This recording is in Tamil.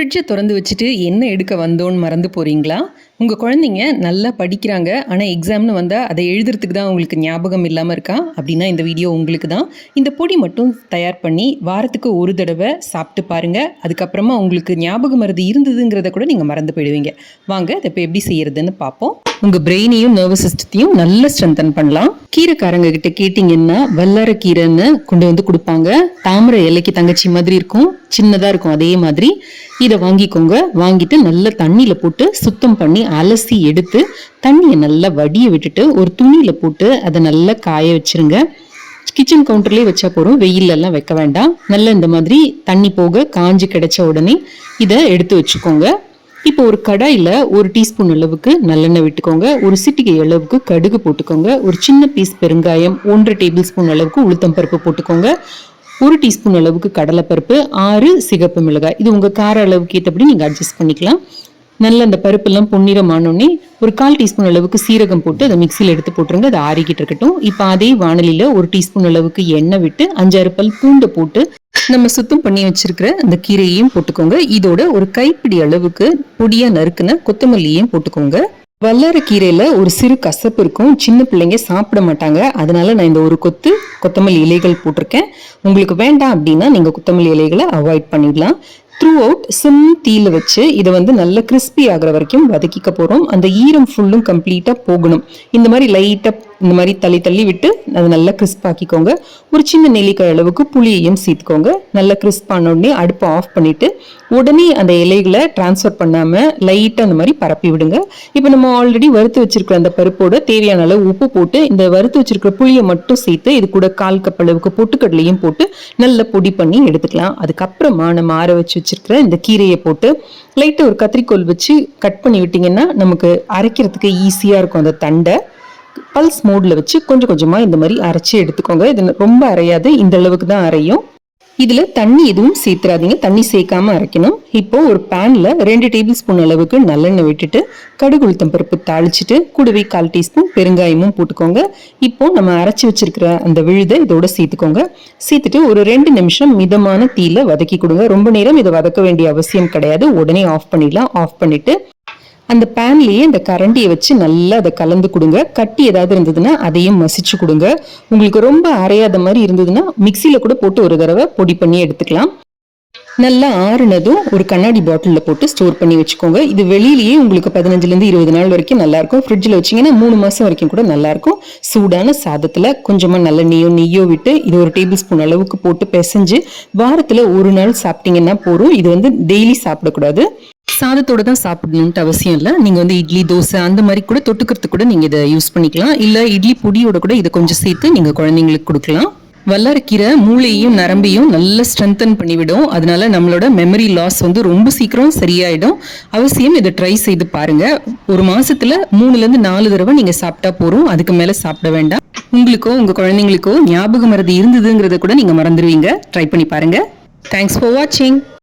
ஃப்ரிட்ஜை திறந்து வச்சுட்டு என்ன எடுக்க வந்தோன்னு மறந்து போகிறீங்களா உங்கள் குழந்தைங்க நல்லா படிக்கிறாங்க ஆனால் எக்ஸாம்னு வந்தால் அதை எழுதுறதுக்கு தான் உங்களுக்கு ஞாபகம் இல்லாமல் இருக்கா? அப்படின்னா இந்த வீடியோ உங்களுக்கு தான். இந்த பொடி மட்டும் தயார் பண்ணி வாரத்துக்கு ஒரு தடவை சாப்பிட்டு பாருங்கள் அதுக்கப்புறமா உங்களுக்கு ஞாபகம் மருந்து இருந்ததுங்கிறத கூட நீங்கள் மறந்து போயிடுவீங்க. வாங்க இதை இப்போ எப்படி செய்யறதுன்னு பார்ப்போம். உங்கள் பிரெயினையும் நர்வஸ் சிஸ்டத்தையும் நல்ல ஸ்ட்ரென்தன் பண்ணலாம். கீரைக்காரங்க கிட்ட கேட்டிங்கன்னா வல்லார கீரைன்னு கொண்டு வந்து கொடுப்பாங்க. தாமரை இலைக்கு தங்கச்சி மாதிரி இருக்கும். சின்னதாக இருக்கும் அதே மாதிரி. இதை வாங்கிக்கோங்க. வாங்கிட்டு நல்ல தண்ணியில் போட்டு சுத்தம் பண்ணி அலசி எடுத்து தண்ணியை நல்லா வடிய விட்டுட்டு ஒரு துணியில் போட்டு அதை நல்லா காய வச்சுருங்க. கிச்சன் கவுண்டர்லேயே வச்சா போகிறோம் வெயிலெல்லாம் வைக்க வேண்டாம். நல்லா இந்த மாதிரி தண்ணி போக காஞ்சி கிடைச்ச உடனே இதை எடுத்து வச்சுக்கோங்க. இப்போ ஒரு கடாயில் ஒரு டீஸ்பூன் அளவுக்கு நல்லெண்ணெய் விட்டுக்கோங்க. ஒரு சிட்டிகை அளவுக்கு கடுகு போட்டுக்கோங்க. ஒரு சின்ன பீஸ் பெருங்காயம் ஒன்றரை டேபிள் ஸ்பூன் அளவுக்கு உளுத்தம் பருப்பு போட்டுக்கோங்க. ஒரு டீஸ்பூன் அளவுக்கு கடலைப்பருப்பு ஆறு சிகப்பு மிளகாய். இது உங்கள் கார அளவுக்கு ஏற்றபடி நீங்கள் அட்ஜஸ்ட் பண்ணிக்கலாம். நல்ல அந்த பருப்பெல்லாம் பொன்னிறமானோடனே ஒரு கால் டீஸ்பூன் அளவுக்கு சீரகம் போட்டு அதை மிக்சியில் எடுத்து போட்டுருங்க. அதை ஆறிக்கிட்டு இருக்கட்டும். இப்போ அதே வானலியில் ஒரு டீஸ்பூன் அளவுக்கு எண்ணெய் விட்டு அஞ்சாறு பல் பூண்டை போட்டு நம்ம சுத்தம் பண்ணி வச்சிருக்கிற அந்த கீரையையும் போட்டுக்கோங்க. இதோட ஒரு கைப்பிடி அளவுக்கு பொடியாக நறுக்குன கொத்தமல்லியையும் போட்டுக்கோங்க. வல்லார கீரையில் ஒரு சிறு கசப்பு இருக்கும். சின்ன பிள்ளைங்க சாப்பிட மாட்டாங்க. அதனால நான் இந்த ஒரு கொத்து கொத்தமல்லி இலைகள் போட்டிருக்கேன். உங்களுக்கு வேண்டாம் அப்படின்னா நீங்கள் கொத்தமல்லி இலைகளை அவாய்ட் பண்ணிடலாம். த்ரூ அவுட் சிம் தீயில் வச்சு இதை வந்து நல்ல கிறிஸ்பி ஆகிற வரைக்கும் வதக்கிக்க போகிறோம் அந்த ஈரம் ஃபுல்லும் கம்ப்ளீட்டாக போகணும். இந்த மாதிரி லைட்டாக இந்த மாதிரி தள்ளி தள்ளி விட்டு அதை நல்லா கிறிஸ்ப் ஆக்கிக்கோங்க. ஒரு சின்ன நெல்லிக்காய் அளவுக்கு புளியையும் சேர்த்துக்கோங்க. நல்லா கிறிஸ்ப் ஆன உடனே அடுப்பை ஆஃப் பண்ணிவிட்டு உடனே அந்த இலைகளை டிரான்ஸ்ஃபர் பண்ணாமல் லைட்டாக அந்த மாதிரி பரப்பி விடுங்க. இப்போ நம்ம ஆல்ரெடி வறுத்து வச்சிருக்கிற அந்த பருப்போட தேவையான அளவு உப்பு போட்டு இந்த வறுத்து வச்சிருக்கிற புளியை மட்டும் சேர்த்து இது கூட கால் கப் அளவுக்கு பொட்டுக்கடலையும் போட்டு நல்லா பொடி பண்ணி எடுத்துக்கலாம். அதுக்கப்புறமா நம்ம ஆற வச்சு வச்சிருக்கிற இந்த கீரையை போட்டு லைட்டாக ஒரு கத்திரிக்கோல் வச்சு கட் பண்ணி விட்டிங்கன்னா நமக்கு அரைக்கிறதுக்கு ஈஸியாக இருக்கும் அந்த தண்டை. பல்ஸ் மோடில் வச்சு கொஞ்சம் கொஞ்சமாக இந்த மாதிரி அரைச்சி எடுத்துக்கோங்க. இது ரொம்ப அரையாது இந்த அளவுக்கு தான் அரையும். இதில் தண்ணி எதுவும் சேர்த்துறாதீங்க. தண்ணி சேர்க்காம அரைக்கணும். இப்போ ஒரு பேனில் ரெண்டு டேபிள் ஸ்பூன் அளவுக்கு நல்லெண்ணெய் விட்டுட்டு கடுகு உளுத்தம் பருப்பு தாளிச்சிட்டு கூடவே கால் டீஸ்பூன் பெருங்காயமும் போட்டுக்கோங்க. இப்போ நம்ம அரைச்சி வச்சிருக்கிற அந்த விழுதை இதோட சேர்த்துக்கோங்க. சேர்த்துட்டு ஒரு ரெண்டு நிமிஷம் மிதமான தீயில் வதக்கி கொடுங்க. ரொம்ப நேரம் இதை வதக்க வேண்டிய அவசியம் கிடையாது. உடனே ஆஃப் பண்ணிடலாம். ஆஃப் பண்ணிட்டு அந்த பேன்லேயே இந்த கரண்டியை வச்சு நல்லா அதை கலந்து கொடுங்க. கட்டி ஏதாவது இருந்ததுன்னா அதையும் மசிச்சு கொடுங்க. உங்களுக்கு ரொம்ப அரையாத மாதிரி இருந்ததுன்னா மிக்சியில் கூட போட்டு ஒரு தடவை பொடி பண்ணி எடுத்துக்கலாம். நல்லா ஆறுனதும் ஒரு கண்ணாடி பாட்டிலில் போட்டு ஸ்டோர் பண்ணி வச்சுக்கோங்க. இது வெளியிலேயே உங்களுக்கு பதினஞ்சுலேருந்து இருபது நாள் வரைக்கும் நல்லாயிருக்கும் ஃப்ரிட்ஜில் வச்சிங்கன்னா மூணு மாதம் வரைக்கும் கூட நல்லாயிருக்கும் சூடான சாதத்தில் கொஞ்சமாக நல்ல நெய்யோ நெய்யோ விட்டு இது ஒரு டேபிள் ஸ்பூன் அளவுக்கு போட்டு பிசைஞ்சு வாரத்தில் ஒரு நாள் சாப்பிட்டீங்கன்னா போதும். இது வந்து டெய்லி சாப்பிடக்கூடாது. சாதத்தோட தான் சாப்பிடணுன்ட்டு அவசியம் இல்லை. நீங்கள் வந்து இட்லி தோசை அந்த மாதிரி கூட தொட்டுக்கிறதுக்கு கூட நீங்கள் இதை யூஸ் பண்ணிக்கலாம். இல்லை இட்லி பொடியோட கூட இதை கொஞ்சம் சேர்த்து நீங்கள் குழந்தைங்களுக்கு கொடுக்கலாம். வல்லாரக்கீரை மூளையையும் நரம்பையும் நல்லா ஸ்ட்ரென்தன் பண்ணிவிடும். அதனால நம்மளோட மெமரி லாஸ் வந்து ரொம்ப சீக்கிரம் சரியாயிடும். அவசியம் இதை ட்ரை செய்து பாருங்க. ஒரு மாசத்துல மூணுலேருந்து நாலு தடவை நீங்க சாப்பிட்டா போறோம் அதுக்கு மேல சாப்பிட வேண்டாம். உங்களுக்கோ உங்க குழந்தைங்களுக்கோ ஞாபகம் மறதி இருந்ததுங்கிறத கூட நீங்க மறந்துடுவீங்க ட்ரை பண்ணி பாருங்க. தேங்க்ஸ் ஃபார் வாட்சிங்